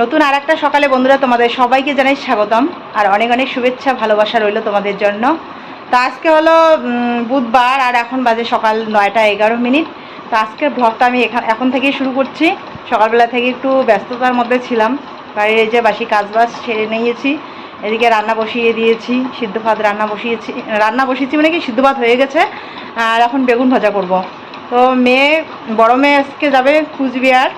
নতুন আর একটা সকালে বন্ধুরা তোমাদের সবাইকে জানাই স্বাগতম। আর অনেক অনেক শুভেচ্ছা, ভালোবাসা রইল তোমাদের জন্য। তো আজকে হলো বুধবার, আর এখন বাজে সকাল নয়টা এগারো মিনিট। তো আজকের ব্লগটা আমি এখান এখন থেকেই শুরু করছি। সকালবেলা থেকে একটু ব্যস্ততার মধ্যে ছিলাম। বাড়ির এই যে বাসি কাজবাজ সেরে নিয়েছি। এদিকে রান্না বসিয়ে দিয়েছি, সিদ্ধ ভাত রান্না বসিয়েছি রান্না বসিয়েছি মানে কি সিদ্ধ ভাত হয়ে গেছে। আর এখন বেগুন ভাজা করব। তো মেয়ে, বড় মেয়ে আজকে যাবে কুচবিহার।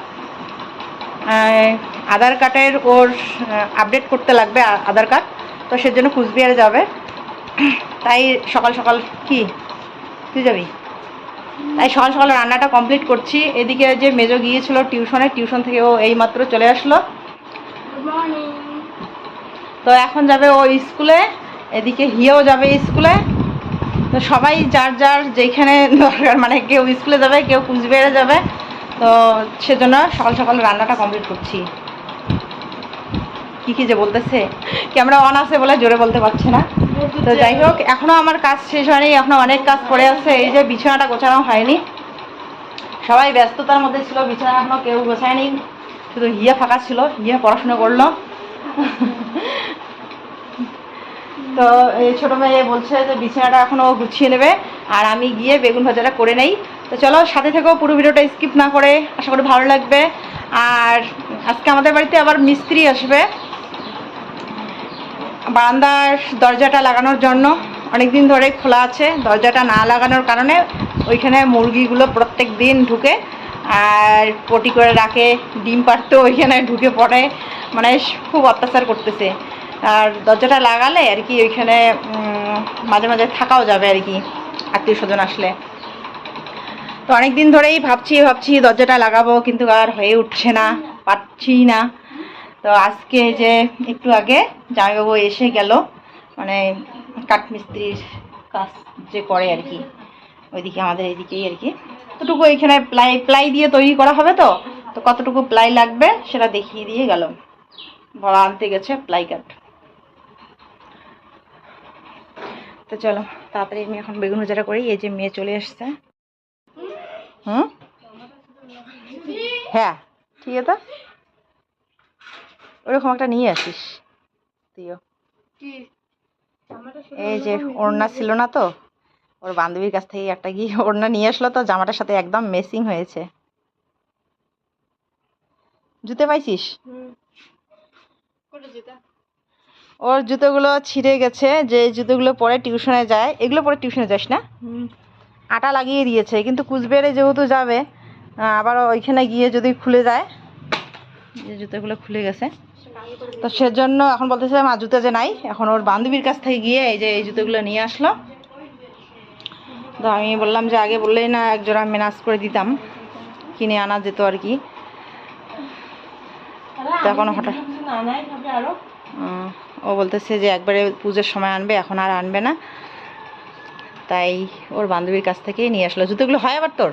আধার কার্ডের ওর আপডেট করতে লাগবে আধার কার্ড। তো সেজন্য কুচবিহারে যাবে। তাই সকাল সকাল কি? তুই যাবি? তাই সকাল সকাল রান্নাটা কমপ্লিট করছি। এদিকে যে মেজো গিয়েছিল টিউশনে টিউশন থেকে ও এইমাত্র চলে আসলো। তো এখন যাবে ও স্কুলে এদিকে হিয়েও যাবে স্কুলে। তো সবাই যার যার যেখানে দরকার মানে কেউ স্কুলে যাবে কেউ কুচবিহারে যাবে। তো সেজন্য সকাল সকাল রান্নাটা কমপ্লিট করছি। কি কি যে বলতেছে? ক্যামেরা অন আছে বলে জোরে বলতে পারছে না। তো যাই হোক, এখনও আমার কাজ শেষ হয়নি, এখনও অনেক কাজ পড়ে আছে, এই যে বিছানাটা গোছানো হয়নি। সবাই ব্যস্ততার মধ্যে ছিল, বিছানা এখনও কেউ গোছায়নি, শুধু হিয়া ফাঁকা ছিল, হিয়া পড়াশোনা করল। তো এই ছোটো মেয়ে বলছে যে বিছানাটা এখনও গুছিয়ে নেবে, আর আমি গিয়ে বেগুন ভাজাটা করে নেই। তো চলো, সাথে থেকেও পুরো ভিডিওটা স্কিপ না করে, আশা করি ভালো লাগবে। আর আজকে আমাদের বাড়িতে আবার মিস্ত্রি আসবে। বারান্দার দরজাটা লাগানোর জন্য অনেক দিন ধরে খোলা আছে। দরজাটা না লাগানোর কারণে ওইখানে মুরগিগুলো প্রত্যেক দিন ঢুকে আর পটি করে রাখে, ডিম পাড়তেও ওইখানে ঢুকে পড়ে। মানে খুব অত্যাচার করতেছে। আর দরজাটা লাগালে আর কি ওইখানে মাঝে মাঝে থাকাও যাবে আর কি আত্মীয় স্বজন আসলে। তো অনেক দিন ধরেই ভাবছি ভাবছি দরজাটা লাগাবো কিন্তু আর হয়ে উঠছে না, পারছি না। তো আজকে যে একটু আগে জামাইবাবু এসে গেল মানে কাঠমিস্ত্রির কাজ যে করে আর কি, ওইদিকে আমাদের এইদিকেই আর কি। কতটুকু এখানে প্লাই প্লাই দিয়ে তৈরি করা হবে তো তো কতটুকু প্লাই লাগবে সেটা দেখিয়ে দিয়ে গেল। বড় আনতে গেছে প্লাই কাঠ। তো চলো, তাড়াতাড়ি আমি এখন বেগুন ভাজাটা করি, এই যে মেয়ে চলে আসছে হুম? হ্যাঁ ঠিক আছে ওরকম একটা নিয়ে আসিস তুইও। এই যে ওড়না ছিল না তো ওর বান্ধবীর কাছ থেকে একটা গিয়ে ওড়না নিয়ে আসলো তো জামাটার সাথে একদম মেসিং হয়েছে। জুতে পাইছিস? ওর জুতোগুলো ছিঁড়ে গেছে যে জুতোগুলো পরে টিউশনে যায় এগুলো পরে টিউশনে যাস না? আটা লাগিয়ে দিয়েছে কিন্তু কুচবিহারে যেহেতু যাবে আবার ওইখানে গিয়ে যদি খুলে যায় যে জুতোগুলো খুলে গেছে। তো সেজন্য এখন বলতেছে মা জুতো যে নাই এখন ওর বান্ধবীর কাছ থেকে গিয়ে এই যে এই জুতোগুলো নিয়ে আসলো। তো আমি বললাম যে আগে বললেই না একজোড়া মেনাজ করে দিতাম কিনে আনা যেত আর কি। তো এখন হঠাৎ আরও ও বলতেছে যে একবারে পুজোর সময় আনবে এখন আর আনবে না। তাই ওর বান্ধবীর কাছ থেকেই নিয়ে আসলো। জুতোগুলো হয় আবার তোর?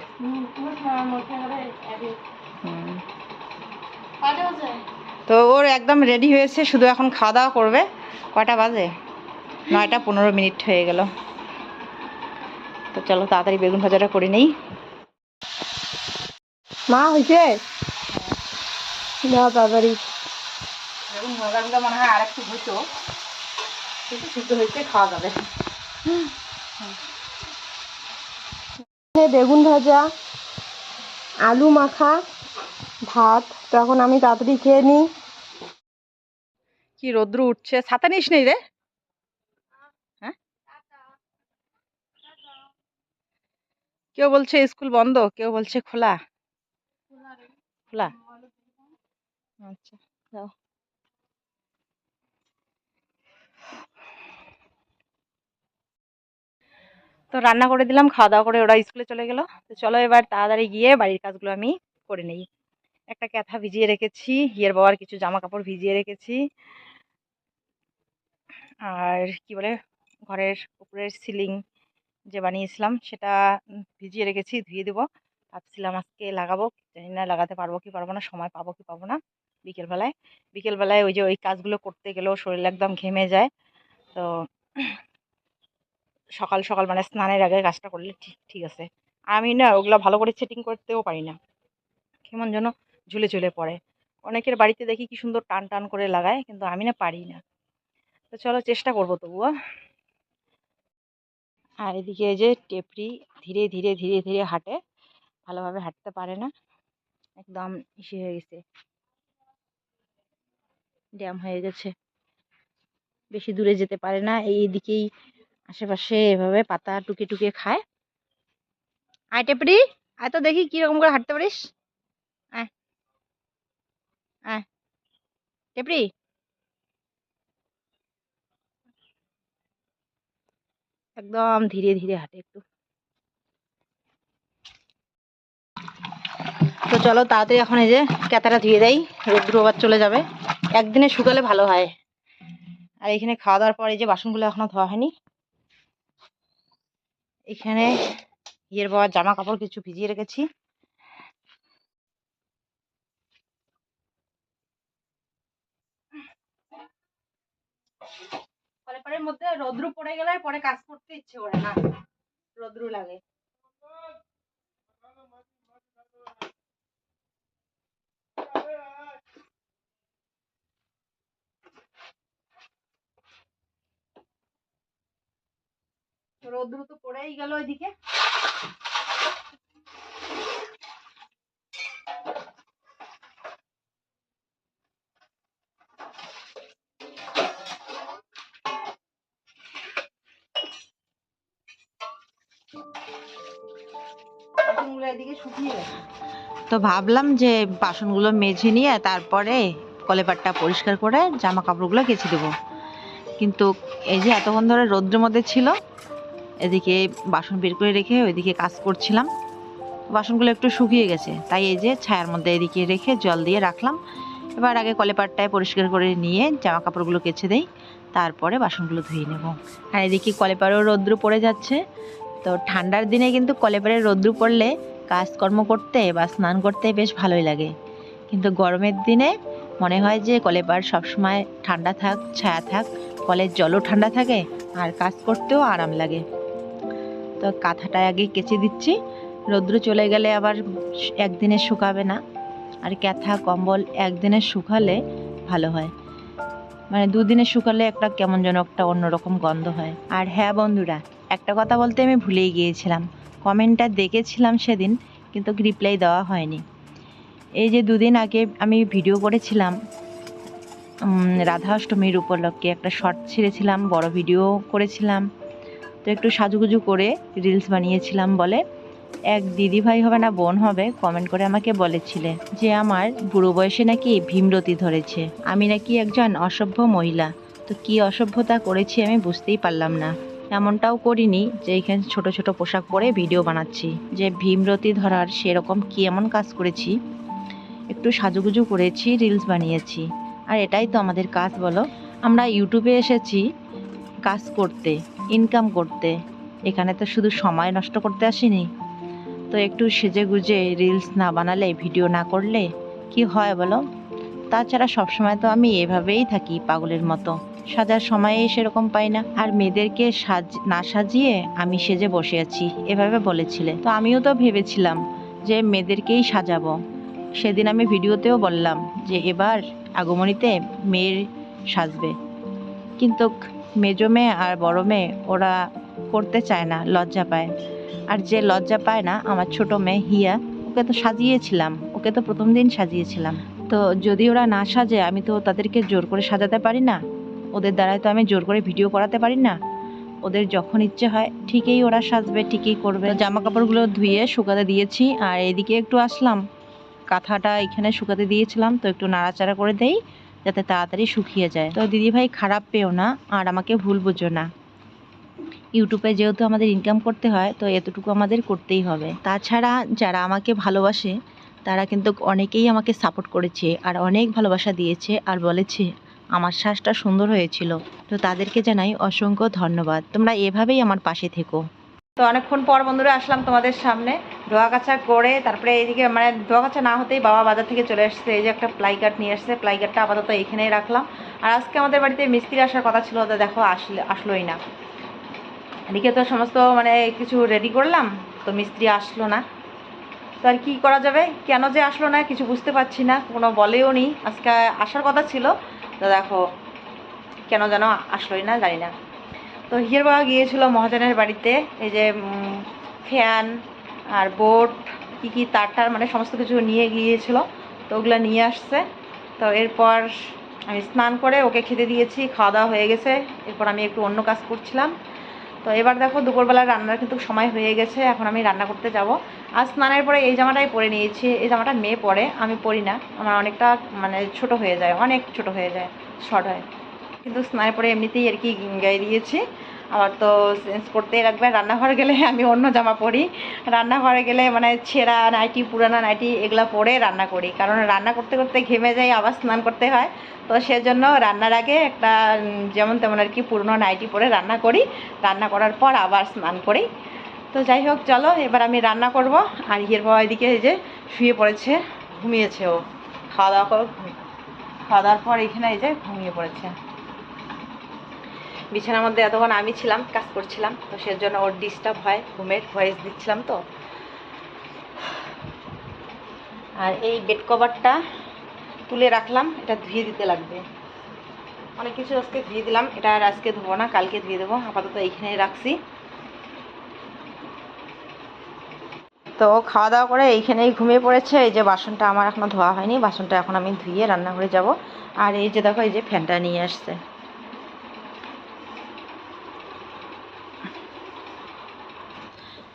হুম তো ওর একদম রেডি হয়েছে শুধু এখন খাওয়া দাওয়া করবে। কয়টা বাজে? নয়টা পনেরো মিনিট হয়ে গেল। তো চলো তাড়াতাড়ি বেগুন ভাজাটা করে নেই। মা হয়েছে? যাও তাড়াতাড়ি বেগুন ভাজাগুলো মনে হয় আর একটু হইতো। কিন্তু সিদ্ধ হয়েছে খাওয়া যাবে। বেগুন ভাজা আলু মাখা ভাত। তো এখন আমি তাড়াতাড়ি খেয়ে নিই। কি রৌদ্র উঠছে? ছাতা নিস নেই রে। হ্যাঁ? কেউ বলছে স্কুল বন্ধ, কেউ বলছে খোলা। খোলা। আচ্ছা তো রান্না করে দিলাম, খাওয়া দাওয়া করে ওরা স্কুলে চলে গেল। তো চলো এবার তাড়াতাড়ি গিয়ে বাড়ির কাজগুলো আমি করে নেই। একটা ক্যাথা ভিজিয়ে রেখেছি, হিয়ের বাবার কিছু জামা কাপড় ভিজিয়ে রেখেছি। আর কি বলে, ঘরের উপরের সিলিং যে বানিয়েছিলাম, সেটা ভিজিয়ে রেখেছি, ধুয়ে দেবো। ভাবছিলাম আজকে লাগাবো, জানি না লাগাতে পারব কি পারব না, সময় পাবো কি পাবো না বিকেলবেলায়। বিকেলবেলায় ওই যে ওই কাজগুলো করতে গেলেও শরীর একদম ঘেমে যায়। তো সকাল সকাল মানে স্নানের আগে কাজটা করলে ঠিক ঠিক আছে। আমি না ওগুলো ভালো করে সেটিং করতেও পারি না। কেমন যেন ঝুলে ঝুলে পড়ে। অনেকের বাড়িতে দেখি কি সুন্দর টান টান করে লাগায়, কিন্তু আমি না পারি না। তো চলো চেষ্টা করব তবুও। আর এদিকে এই যে টেপরি ধীরে ধীরে ধীরে ধীরে হাঁটে, ভালোভাবে হাঁটতে পারে না। একদম ইসে হয়ে গেছে। ড্যাম হয়ে গেছে। বেশি দূরে যেতে পারে না এই দিকেই আশেপাশে এভাবে পাতা টুকে টুকে খায়। আয় টেপরি আয় তো দেখি কীরকম করে হাঁটতে পারিস। আয় আয়। টেপরি একদম ধীরে ধীরে হাঁটে একটু। তো চলো তাড়াতাড়ি এখন এই যে ক্যাতাটা ধুয়ে দেয় রোদ্রু আবার চলে যাবে। একদিনে শুকালে ভালো হয়। আর এখানে খাওয়া দাওয়ার পর এই যে বাসনগুলো এখনও ধোয়া হয়নি। এখানে ইয়ের বাবার জামা কাপড় কিছু ভিজিয়ে রেখেছি। কলেপারের মধ্যে রোদ্রু পড়ে গেলে পরে কাজ করতে ইচ্ছে করে না। রোদ্রু লাগে। রোদ্রু তো পড়েই গেল ওইদিকে। শুকিয়ে গেছে। তো ভাবলাম যে বাসনগুলো মেজে নিয়ে তারপরে কলেপারটা পরিষ্কার করে জামা কাপড়গুলো কেচে দেবো। কিন্তু এই যে এতক্ষণ ধরে রৌদ্রের মধ্যে ছিল, এদিকে বাসন বের করে রেখে ওইদিকে কাজ করছিলাম। বাসনগুলো একটু শুকিয়ে গেছে, তাই এই যে ছায়ার মধ্যে এদিকে রেখে জল দিয়ে রাখলাম। এবার আগে কলেপারটায় পরিষ্কার করে নিয়ে জামা কাপড়গুলো কেচে দেই, তারপরে বাসনগুলো ধুয়ে নেব। আর এদিকে কলেপারও রৌদ্র পড়ে যাচ্ছে, তো ঠান্ডার দিনে কিন্তু কলেপারে রৌদ্র পড়লে কাজকর্ম করতে বা স্নান করতে বেশ ভালোই লাগে। কিন্তু গরমের দিনে মনে হয় যে কলেপার সবসময় ঠান্ডা থাক, ছায়া থাক, কলের জলও ঠান্ডা থাকে আর কাজ করতেও আরাম লাগে। তো কাঁথাটা আগে কেচে দিচ্ছি, রৌদ্র চলে গেলে আবার একদিনে শুকাবে না। আর ক্যাথা, কম্বল একদিনে শুকালে ভালো হয়। মানে দুদিনে শুকালে একটা কেমন যেন একটা অন্যরকম গন্ধ হয়। আর হ্যাঁ বন্ধুরা, একটা কথা বলতে আমি ভুলেই গিয়েছিলাম। কমেন্টটা দেখেছিলাম সেদিন, কিন্তু রিপ্লাই দেওয়া হয়নি। এই যে দুদিন আগে আমি ভিডিও করেছিলাম রাধা অষ্টমীর উপলক্ষে একটা শর্ট ছেড়েছিলাম, বড় ভিডিও করেছিলাম। তো একটু সাজুগুজু করে রিলস বানিয়েছিলাম বলে, এক দিদি ভাই হবে না, বোন হবে কমেন্ট করে আমাকে বলেছিলে যে আমার বুড়ো বয়সে নাকি ভীমরতি ধরেছে, আমি নাকি একজন অসভ্য মহিলা। তো কি অসভ্যতা করেছি আমি বুঝতেই পারলাম না। এমনটাও করিনি যে এখানে ছোট ছোট পোশাক পরে ভিডিও বানাচ্ছি। যে ভীমরতি ধরার সেরকম কি এমন কাজ করেছি? একটু সাজুগুজু করেছি রিলস বানিয়েছি। আর এটাই তো আমাদের কাজ বলো। আমরা ইউটিউবে এসেছি কাজ করতে ইনকাম করতে। এখানে তো শুধু সময় নষ্ট করতে আসিনি। তো একটু সেজে গুজে রিলস না বানালে ভিডিও না করলে কি হয় বলো? তাছাড়া সবসময় তো আমি এভাবেই থাকি পাগলের মতো। সাজার সময়ে সেরকম পাই না। আর মেয়েদেরকে সাজ, না সাজিয়ে আমি সেজে বসে আছি, এভাবে বলেছিলে। তো আমিও তো ভেবেছিলাম যে মেয়েদেরকেই সাজাবো। সেদিন আমি ভিডিওতেও বললাম যে এবার আগমনীতে মেয়ের সাজবে। কিন্তু মেজো মেয়ে আর বড় মেয়ে ওরা করতে চায় না, লজ্জা পায়। আর যে লজ্জা পায় না, আমার ছোট মেয়ে হিয়া, ওকে তো সাজিয়েছিলাম। ওকে তো প্রথম দিন সাজিয়েছিলাম। তো যদি ওরা না সাজে, আমি তো তাদেরকে জোর করে সাজাতে পারি না। ওদের দ্বারায় তো আমি জোর করে ভিডিও করাতে পারি না। ওদের যখন ইচ্ছে হয়, ঠিকই ওরা সাজবে, ঠিকই করবে। জামা কাপড়গুলো ধুয়ে শুকাতে দিয়েছি, আর এদিকে একটু আসলাম। কাঁথাটা এখানে শুকাতে দিয়েছিলাম, তো একটু নাড়াচাড়া করে দেই, যাতে তাড়াতাড়ি শুকিয়ে যায়। তো দিদিভাই খারাপ পেও না, আর আমাকে ভুল বুঝো না। ইউটিউবে যেহেতু আমাদের ইনকাম করতে হয়, তো এতটুকু আমাদের করতেই হবে। তাছাড়া যারা আমাকে ভালোবাসে, তারা কিন্তু অনেকেই আমাকে সাপোর্ট করেছে, আর অনেক ভালোবাসা দিয়েছে, আর বলেছে আমার শ্বাসটা সুন্দর হয়েছিল। তো তাদেরকে জানাই অসংখ্য ধন্যবাদ। তোমরা এভাবেই আমার পাশে থেকো। তো অনেকক্ষণ পর বন্ধুরা আসলাম তোমাদের সামনে। ধোয়া কাছা করে তারপরে এইদিকে মানে ধোয়া কাছা না হতেই বাবা বাজার থেকে চলে আসছে এই যে একটা প্লাই কাট নিয়ে আসছে প্লাই কাটটা আপাতত এখানেই রাখলাম। আর আজকে আমাদের বাড়িতে মিস্ত্রি আসার কথা ছিল তো দেখো আসলে, আসলোই না। এদিকে তো সমস্ত মানে কিছু রেডি করলাম, তো মিস্ত্রি আসলো না। তো আর কী করা যাবে? কেন যে আসলো না, কিছু বুঝতে পারছি না। কোনো বলেও নি আজকে আসার কথা ছিল। তো দেখো, কেন যেন আসলোই না, জানি না। তো হিয়ার বাবা গিয়েছিল মহাজনের বাড়িতে, এই যে ফ্যান আর বোট, কী কী তার টার মানে সমস্ত কিছু নিয়ে গিয়েছিল, তো ওগুলো নিয়ে আসছে। তো এরপর আমি স্নান করে ওকে খেতে দিয়েছি, খাওয়া দাওয়া হয়ে গেছে, এরপর আমি একটু অন্য কাজ করছিলাম। তো এবার দেখো, দুপুরবেলা রান্নার কিন্তু সময় হয়ে গেছে, এখন আমি রান্না করতে যাব। আর স্নানের পরে এই জামাটাই পরে নিয়েছি, এই জামাটা মেয়ে পরে, আমি পরি না। আমার অনেকটা মানে ছোট হয়ে যায়, অনেক ছোট হয়ে যায়, শর্ট হয়। কিন্তু স্নানের পরে এমনিতেই আর কি গায়ে দিয়েছি। আমার তো চেঞ্জ করতেই রাখবে রান্নাঘরে গেলে আমি অন্য জামা পরি। রান্নাঘরে গেলে মানে ছেঁড়া নাইটি, পুরানা নাইটি, এগুলো পরে রান্না করি। কারণ রান্না করতে করতে ঘেমে যাই, আবার স্নান করতে হয়। তো সেজন্য রান্নার আগে একটা যেমন তেমন আর কি পুরনো নাইটি পরে রান্না করি। রান্না করার পর আবার স্নান করি। তো যাই হোক, চলো, এবার আমি রান্না করব। আর ইয়ের বাবা এদিকে এই যে শুয়ে পড়েছে, ঘুমিয়েছে ও। খাওয়া দাওয়া করে খাওয়া দাওয়ার পর এখানে এই যে ঘুমিয়ে পড়েছে। বিছানার মধ্যে এতক্ষণ আমি ছিলাম, কাজ করছিলাম, তো সেজন্য ওর ডিস্টার্ব হয় ঘুমের ভয়েস দিচ্ছিলাম তো। আর এই বেড কভারটা তুলে রাখলাম, এটা ধুয়ে দিতে লাগবে। অনেক কিছু আজকে ধুয়ে দিলাম, এটা আর আজকে ধোবো না, কালকে ধুয়ে দেবো। আপাতত এইখানেই রাখছি। তো খাওয়া দাওয়া করে এইখানেই ঘুমিয়ে পড়েছে। এই যে বাসনটা আমার এখনও ধোয়া হয়নি, বাসনটা এখন আমি ধুয়ে রান্নাঘরে যাব। আর এই যে দেখো, এই যে ফ্যানটা নিয়ে আসছে।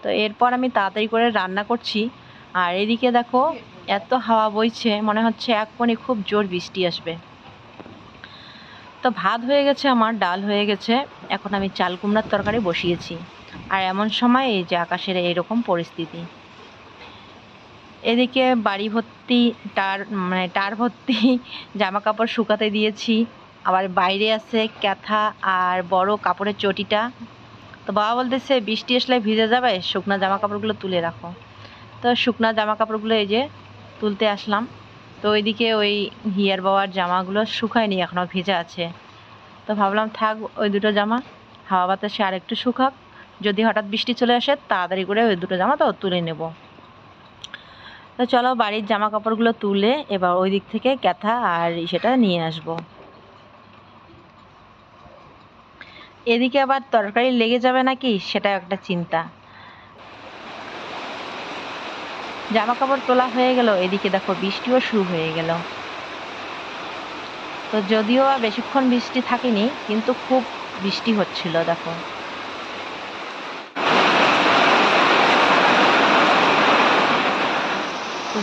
তো এরপর আমি তাড়াতাড়ি করে রান্না করছি। আর এদিকে দেখো, এত হাওয়া বইছে, মনে হচ্ছে এক্ষুনি খুব জোর বৃষ্টি আসবে। তো ভাত হয়ে গেছে আমার, ডাল হয়ে গেছে। এখন আমি চাল কুমড়ার তরকারি বসিয়েছি। আর এমন সময় এই যে আকাশের এইরকম পরিস্থিতি। এদিকে বাড়ি ভর্তি টার মানে টার ভর্তি জামা কাপড় শুকাতে দিয়েছি। আবার বাইরে আছে ক্যাথা আর বড় কাপড়ের চটিটা। তো বাবা বলতেছে, বৃষ্টি আসলে ভিজে যাবে, শুকনা জামা কাপড়গুলো তুলে রাখো। তো শুকনা জামা কাপড়গুলো এই যে তুলতে আসলাম। তো ওইদিকে ওই হিয়ার বাবার জামাগুলো শুকায়নি এখনও ভেজা আছে। তো ভাবলাম, থাক, ওই দুটো জামা, হাওয়া বাতাসে আর একটু শুকাক। যদি হঠাৎ বৃষ্টি চলে আসে, তাড়াতাড়ি করে ওই দুটো জামা তো তুলে নেব। তো চলো বাড়ির জামা কাপড়গুলো তুলে এবার ওই দিক থেকে ক্যাথা আর সেটা নিয়ে আসব। এদিকে আবার তরকারি লেগে যাবে নাকি সেটা একটা চিন্তা। জামা কাপড় তোলা হয়ে গেল, এদিকে দেখো বৃষ্টিও শুরু হয়ে গেল। তো যদিও বেশিক্ষণ বৃষ্টি থাকেনি, কিন্তু খুব বৃষ্টি হচ্ছিল, দেখো।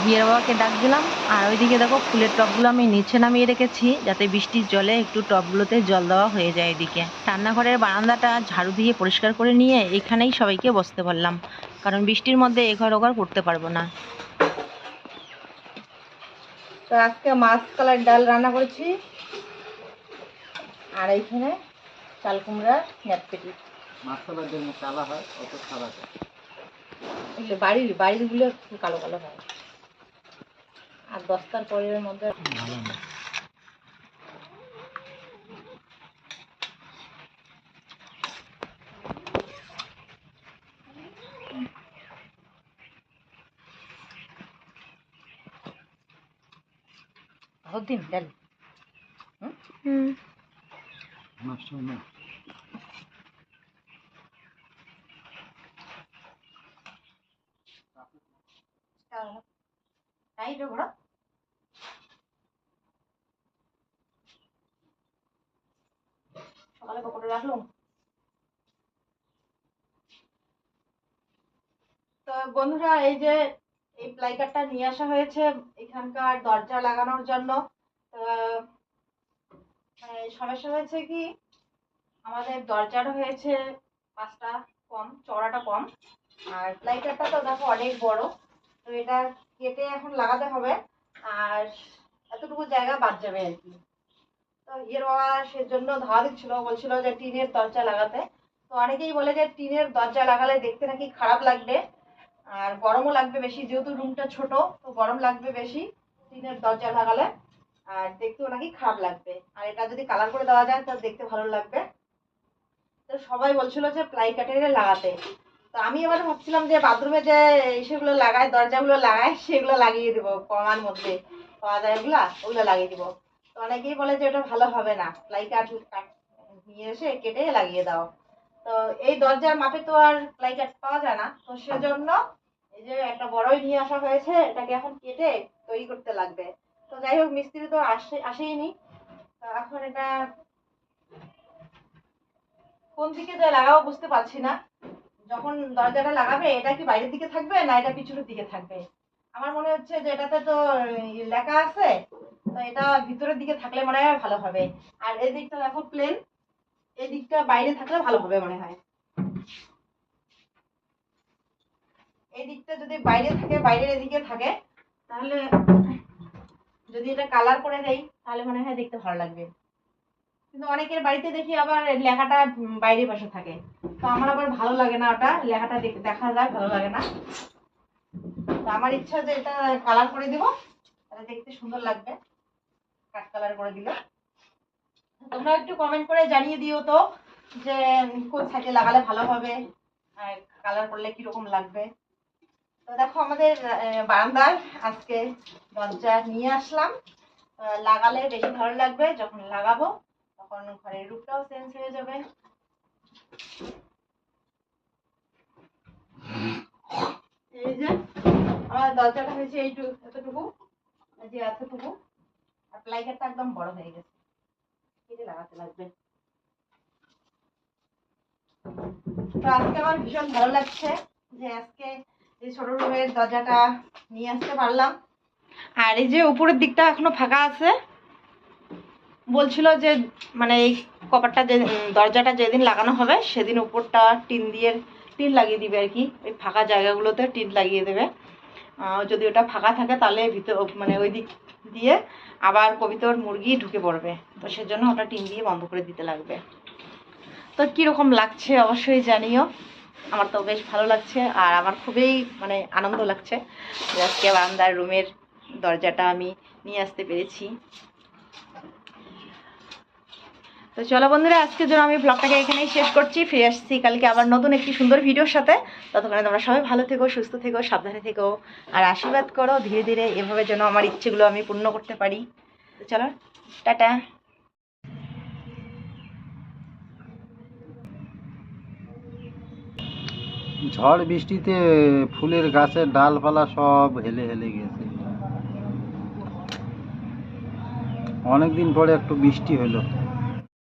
বিয়ের বাবাকে ডাক দিলাম আর ওইদিকে দেখো ফুলের টবগুলো আমি নিচে নামিয়ে রেখেছি যাতে বৃষ্টির জলে একটু টবগুলোতে জল দেওয়া হয়ে যায় এদিকে। রান্নাঘরের বারান্দাটা ঝাড়ু দিয়ে পরিষ্কার করে নিয়ে এখানেই সবাইকে বসতে পারলাম কারণ বৃষ্টির মধ্যে এঘর ওঘর করতে পারব না। তো আজকে মাছ কালার ডাল রান্না করেছি আর এইখানে চাল কুমড়া নেটপেটি মাছতলার জন্য কালা হয় অত সাদা হয়। এগুলো বাড়ির বাড়িরগুলো একটু কালো কালো হয়। আর দশটার পরের মধ্যে দিন ডাল হুম তো ঘোড়া সকালে পকোড়া রাখলাম। তো বন্ধুরা, এই যে এই প্লাইকারটা নিয়ে আসা হয়েছে এখানকার দরজা লাগানোর জন্য। সমস্যা হয়েছে কি, আমাদের দরজার হয়েছে পাঁচটা কম, চওড়াটা কম। আর প্লাইকারটা তো দেখো অনেক বড়। তো এটা কেটে এখন লাগাতে হবে। আর এতটুকু জায়গা বাদ যাবে আর কি। তো ইয়ের বাবা সেজন্য ধাওয়া দিচ্ছিল, বলছিল যে টিনের দরজা লাগাতে। তো অনেকেই বলে যে টিনের দরজা লাগালে দেখতে নাকি খারাপ লাগবে, আর গরমও লাগবে বেশি, যেহেতু রুমটা ছোট, তো গরম লাগবে বেশি টিনের দরজা লাগালে, আর দেখতেও নাকি খারাপ লাগবে। আর এটা যদি কালার করে দেওয়া যায় তাহলে দেখতে ভালো লাগবে। তো সবাই বলছিল যে প্লাই কাটারে লাগাতে। তো আমি এবার ভাবছিলাম যে বাথরুমে যে সেগুলো লাগায়, দরজাগুলো লাগায়, সেগুলো লাগিয়ে দিব কমার মধ্যে, পাওয়া যায় ওগুলা, ওগুলো লাগিয়ে দিব। অনেকেই বলে যে ওটা ভালো হবে না। প্লাই কাঠ নিয়ে এসে কেটে লাগিয়ে দাও। তো এই দরজার মাপে তো আর প্লাই কাঠ পাওয়া যায় না। তো সেজন্য এই যে একটা বড়ই নিয়ে আসা হয়েছে, এটাকে এখন কেটে তৈরি করতে লাগবে। তো যাই হোক, মিস্ত্রি তো আসে, আসেইনি। তো এখন এটা কোন দিকে যে লাগাবো বুঝতে পারছি না। যখন দরজাটা লাগাবে, এটা কি বাইরের দিকে থাকবে না এটা পিছনের দিকে থাকবে? আমার মনে হচ্ছে যে এটাতে তো লেখা আছে, তো এটা ভিতরের দিকে থাকলে মনে হয় ভালো হবে। আর এই দিকটা দেখো প্লেন এই দিকটা বাইরে থাকলে ভালো হবে মনে হয়। এই দিকটা যদি বাইরে থাকে, বাইরের এদিকে থাকে, তাহলে যদি এটা কালার করে দেই, তাহলে মনে হয় দেখতে ভালো লাগবে। কিন্তু অনেকের বাড়িতে দেখি আবার লেখাটা উম বাইরের পাশে থাকে। তো আমার আবার ভালো লাগে না ওটা, লেখাটা দেখ- যায়, ভালো লাগে না। আমার ইচ্ছা যে এটা কালার করে দিব। তাহলে দেখতে সুন্দর লাগবে। কাঠ কালার করে দিলে। তোমরা একটু কমেন্ট করে জানিয়ে দিও তো যে কোন সাইডে লাগালে ভালো হবে কালার করলে কীরকম লাগবে। তো দেখো আমাদের বারান্দার আজকে দরজা নিয়ে আসলাম। লাগালে বেশি ভালো লাগবে। যখন লাগাবো, তখন ঘরের রূপটাও চেঞ্জ হয়ে যাবে। এই যে আমার দরজাটা হয়েছে এইটুকু এতটুকু যে এতটুকু। আর প্লাইকারটা একদম বড় হয়ে গেছে। কেটে লাগাতে লাগবে। তো আজকে আমার ভীষণ ভালো লাগছে যে আজকে এই ছোট রুমের দরজাটা নিয়ে আসতে পারলাম। আর এই যে উপরের দিকটা এখনও ফাঁকা আছে। বলছিল যে মানে এই কপারটা যে দরজাটা যেদিন লাগানো হবে, সেদিন উপরটা টিন দিয়ে, টিন লাগিয়ে দিবে আর কি। ওই ফাঁকা জায়গাগুলোতে টিন লাগিয়ে দেবে। যদি ওটা ফাঁকা থাকে তাহলে ভিতর মানে ওই দিক দিয়ে আবার কবিতর মুরগি ঢুকে পড়বে। তো সেজন্য ওটা টিন দিয়ে বন্ধ করে দিতে লাগবে। তো কীরকম লাগছে অবশ্যই জানিও। আমার তো বেশ ভালো লাগছে আর আমার খুবই মানে আনন্দ লাগছে আজকে বারান্দার রুমের দরজাটা আমি নিয়ে আসতে পেরেছি। তো চলো বন্ধুরা, আজকের জন্য আমি ব্লগটাকে এখানেই শেষ করছি। ফিরে আসছি কালকে আবার নতুন একটি সুন্দর ভিডিওর সাথে। ততক্ষণে তোমরা সবাই ভালো থেকো, সুস্থ থেকো, সাবধানে থেকো। আর আশীর্বাদ করো, ধীরে ধীরে এভাবে যেন আমার ইচ্ছেগুলো আমি পূর্ণ করতে পারি। তো চলো, টাটা। ঝড় বৃষ্টিতে ফুলের গাছের ডালপালা সব হেলে হেলে গেছে। অনেকদিন পরে একটু বৃষ্টি হলো।